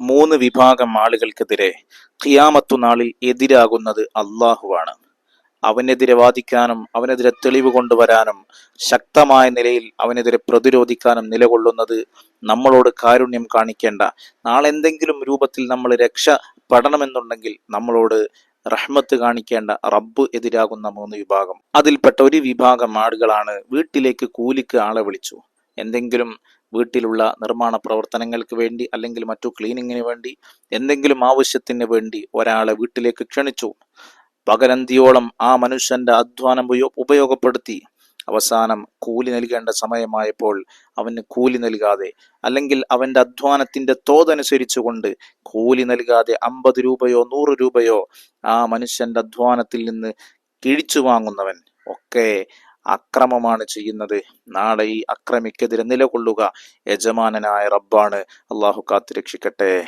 മൂന്ന് വിഭാഗം ആളുകൾക്കെതിരെ ഖിയാമത്തു നാളിൽ എതിരാകുന്നത് അള്ളാഹുവാണ് അവനെതിരെ വാദിക്കാനും അവനെതിരെ തെളിവ് കൊണ്ടുവരാനും ശക്തമായ നിലയിൽ അവനെതിരെ പ്രതിരോധിക്കാനും നിലകൊള്ളുന്നത് നമ്മളോട് കാരുണ്യം കാണിക്കേണ്ട. നാളെ എന്തെങ്കിലും രൂപത്തിൽ നമ്മൾ രക്ഷ പെടണമെന്നുണ്ടെങ്കിൽ നമ്മളോട് റഹ്മത്ത് കാണിക്കേണ്ട റബ്ബ് എതിരാകുന്ന മൂന്ന് വിഭാഗം. അതിൽപ്പെട്ട ഒരു വിഭാഗം ആളുകളാണ് വീട്ടിലേക്ക് കൂലിക്ക് ആളെ വിളിച്ചു. എന്തെങ്കിലും വീട്ടിലുള്ള നിർമ്മാണ പ്രവർത്തനങ്ങൾക്ക് വേണ്ടി അല്ലെങ്കിൽ മറ്റു ക്ലീനിങ്ങിന് വേണ്ടി എന്തെങ്കിലും ആവശ്യത്തിന് വേണ്ടി ഒരാളെ വീട്ടിലേക്ക് ക്ഷണിച്ചു. പകലന്തിയോളം ആ മനുഷ്യന്റെ അധ്വാനം ഉപയോ- ഉപയോഗപ്പെടുത്തി. അവസാനം കൂലി നൽകേണ്ട സമയമായപ്പോൾ അവന് കൂലി നൽകാതെ അല്ലെങ്കിൽ അവന്റെ അധ്വാനത്തിന്റെ തോതനുസരിച്ചുകൊണ്ട് കൂലി നൽകാതെ അമ്പത് രൂപയോ നൂറ് രൂപയോ ആ മനുഷ്യന്റെ അധ്വാനത്തിൽ നിന്ന് കിഴിച്ചു വാങ്ങുന്നവൻ ഒക്കെ അക്രമമാണ് ചെയ്യുന്നത്. നാളെ ഈ അക്രമിക്കെതിരെ നിലകൊള്ളുക. യജമാനനായ റബ്ബാണ്. അള്ളാഹു കാത്തു രക്ഷിക്കട്ടെ